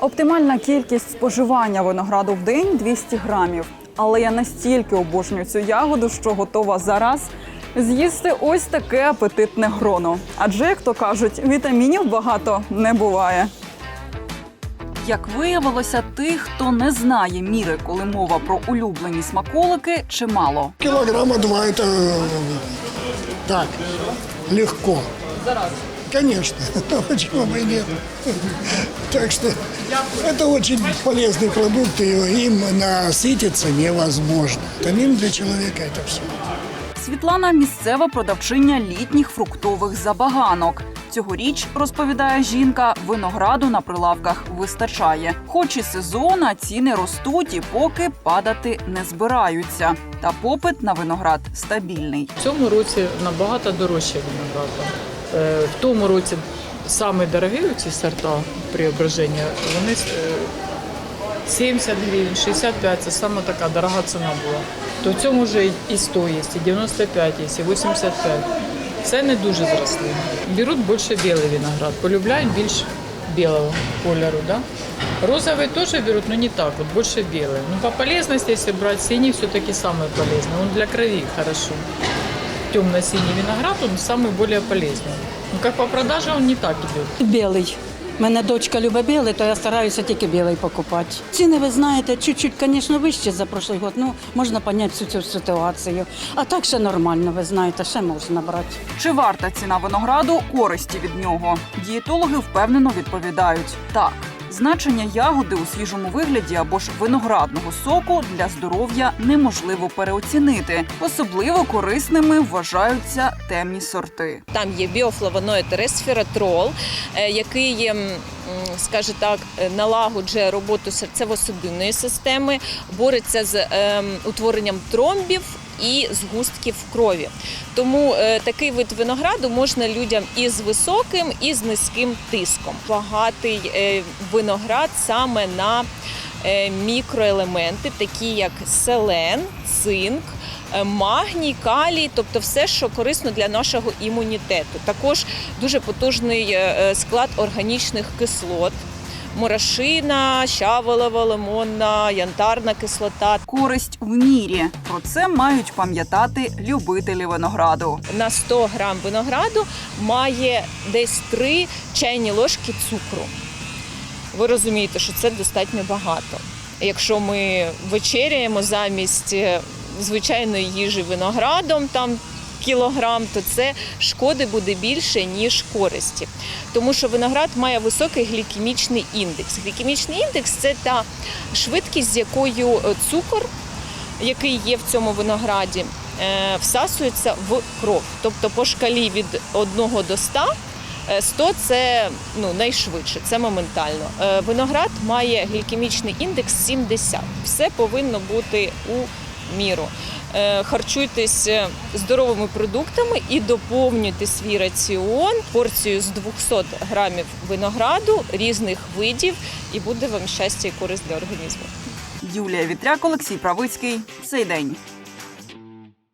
Оптимальна кількість споживання винограду в день 200 грамів. Але я настільки обожнюю цю ягоду, що готова зараз з'їсти ось таке апетитне гроно. Адже, як то кажуть, вітамінів багато не буває. Як виявилося, тих, хто не знає міри, коли мова про улюблені смаколики, чимало. Килограмма два это э, так, легко. Конечно, почему бы и нет. Так что это очень полезный продукт, и им насытиться невозможно. Витамин для человека это все. Світлана місцева продавчиня літніх фруктових забаганок. Цьогоріч, розповідає жінка, винограду на прилавках вистачає. Хоч і сезон, а ціни ростуть і поки падати не збираються. Та попит на виноград стабільний. В цьому році набагато дорожче винограду. Е, В тому році саме дорогі ці сорта преображення, вони е, 70 гривень, 65 це саме така дорога ціна була. То в цьому вже і 100 є, і 95 є, і 85. Це не дуже зросли. Беруть більше білий виноград, полюбляють більш білого кольору. Да? Розовый тоже берут, но не так, вот больше белый. Ну, по полезности, если брать синий, все-таки самый полезный. Он для крови хорошо. Темно-синий виноград, он самый более полезный. Ну, как по продаже, он не так идет. Білий. Мене дочка любить білий, то я стараюся тільки білий покупати. Ціни, ви знаєте, чуть-чуть, звісно, вищі за прошлий год. Ну, можна зрозуміти всю цю ситуацію. А так ще нормально, ви знаєте, ще можна брати. Чи варта ціна винограду користі від нього? Дієтологи впевнено відповідають так. Значення ягоди у свіжому вигляді або ж виноградного соку для здоров'я неможливо переоцінити. Особливо корисними вважаються темні сорти. Там є біофлавоноїд ресфератрол, е, який, скажімо так, е, налагоджує роботу серцево-судинної системи, бореться з ем, утворенням тромбів. І згустків крові. Тому е, такий вид винограду можна людям і з високим, і з низьким тиском. Багатий е, виноград саме на е, мікроелементи, такі як селен, цинк, магній, калій, тобто все, що корисно для нашого імунітету. Також дуже потужний склад органічних кислот. Морошина, щавелева, лимонна, янтарна кислота. Користь в мірі. Про це мають пам'ятати любителі винограду. На 100 грам винограду має десь 3 чайні ложки цукру. Ви розумієте, що це достатньо багато. Якщо ми вечеряємо замість е, звичайної їжі виноградом, там кілограм, то це шкоди буде більше, ніж користі. Тому що виноград має високий глікемічний індекс. Глікемічний індекс це та швидкість, з якою е, цукор, який є в цьому винограді, е, всасується в кров. Тобто по шкалі від 1 до 100 Е, 100 – це ну, найшвидше, це моментально. Е, Виноград має глікемічний індекс 70. Все повинно бути у міру. Е, Харчуйтесь е, здоровими продуктами і доповнюйте свій раціон порцію з 200 грамів винограду різних видів, і буде вам щастя і користь для організму. Юлія Вітряк, Олексій Правицький. Цей день.